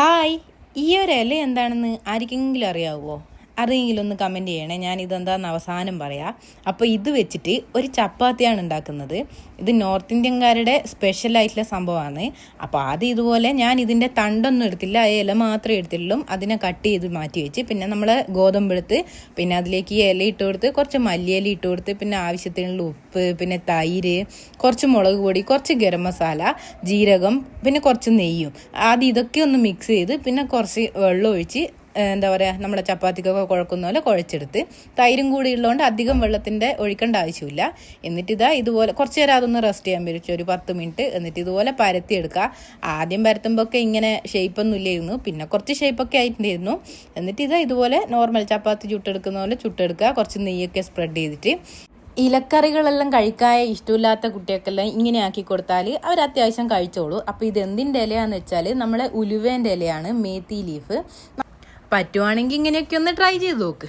Hi ഈ ഒരു ഇല എന്താണെന്ന് ആർക്കെങ്കിലും അറിയാവോ? അറിയെങ്കിലും ഒന്ന് കമന്റ് ചെയ്യണേ. ഞാൻ ഇതെന്താന്ന് അവസാനം പറയാം. അപ്പോൾ ഇത് വെച്ചിട്ട് ഒരു ചപ്പാത്തിയാണ് ഉണ്ടാക്കുന്നത്. ഇത് നോർത്ത് ഇന്ത്യൻകാരുടെ സ്പെഷ്യൽ ആയിട്ടുള്ള സംഭവമാണ് അപ്പോൾ ആദ്യം ഇതുപോലെ ഞാൻ ഇതിന്റെ തണ്ടൊന്നും എടുത്തില്ല. ആ ഇല മാത്രമേ എടുത്തുള്ളൂ അതിനെ കട്ട് ചെയ്ത് മാറ്റി വെച്ച് പിന്നെ നമ്മൾ ഗോതമ്പെടുത്ത് പിന്നെ അതിലേക്ക് ഈ ഇല ഇട്ട് കൊടുത്ത് കുറച്ച് മല്ലിയില ഇട്ട് കൊടുത്ത് പിന്നെ ആവശ്യത്തിനുള്ള ഉപ്പ് പിന്നെ തൈര് കുറച്ച് മുളക് പൊടി കുറച്ച് ഗരം മസാല ജീരകം പിന്നെ കുറച്ച് നെയ്യും. ആദ്യം ഇതൊക്കെ ഒന്ന് മിക്സ് ചെയ്ത് പിന്നെ കുറച്ച് വെള്ളം ഒഴിച്ച് എന്താ പറയുക നമ്മുടെ ചപ്പാത്തിക്കൊക്കെ കുഴക്കുന്ന പോലെ കുഴച്ചെടുത്ത് തൈരും കൂടി ഉള്ളതുകൊണ്ട് അധികം വെള്ളത്തിന്റെ ഒഴിക്കേണ്ട ആവശ്യമില്ല. എന്നിട്ട് ഇതാ ഇതുപോലെ കുറച്ച് നേരം അതൊന്ന് റെസ്റ്റ് ചെയ്യാൻ പറ്റും. ഒരു പത്ത് മിനിറ്റ് എന്നിട്ട് ഇതുപോലെ പരത്തിയെടുക്കുക. ആദ്യം പരത്തുമ്പോഴൊക്കെ ഇങ്ങനെ ഷേപ്പൊന്നും ഇല്ലായിരുന്നു. പിന്നെ കുറച്ച് ഷേപ്പൊക്കെ ആയിട്ടുണ്ടായിരുന്നു. എന്നിട്ട് ഇതാ ഇതുപോലെ നോർമൽ ചപ്പാത്തി ചുട്ടെടുക്കുന്ന പോലെ ചുട്ടെടുക്കുക. കുറച്ച് നെയ്യൊക്കെ സ്പ്രെഡ് ചെയ്തിട്ട് ഇലക്കറികളെല്ലാം കഴിക്കാൻ ഇഷ്ടമില്ലാത്ത കുട്ടികൾക്കെല്ലാം ഇങ്ങനെ ആക്കി കൊടുത്താൽ അവർ അത്യാവശ്യം കഴിച്ചോളൂ. അപ്പോൾ ഇത് എന്തിന്റെ ഇലയാന്ന് വെച്ചാൽ നമ്മളെ ഉലുവേന്റെ ഇലയാണ് മേത്തി ലീഫ് പറ്റുവാണെങ്കിൽ ഇങ്ങനെയൊക്കെ ഒന്ന് ട്രൈ ചെയ്ത് നോക്ക്.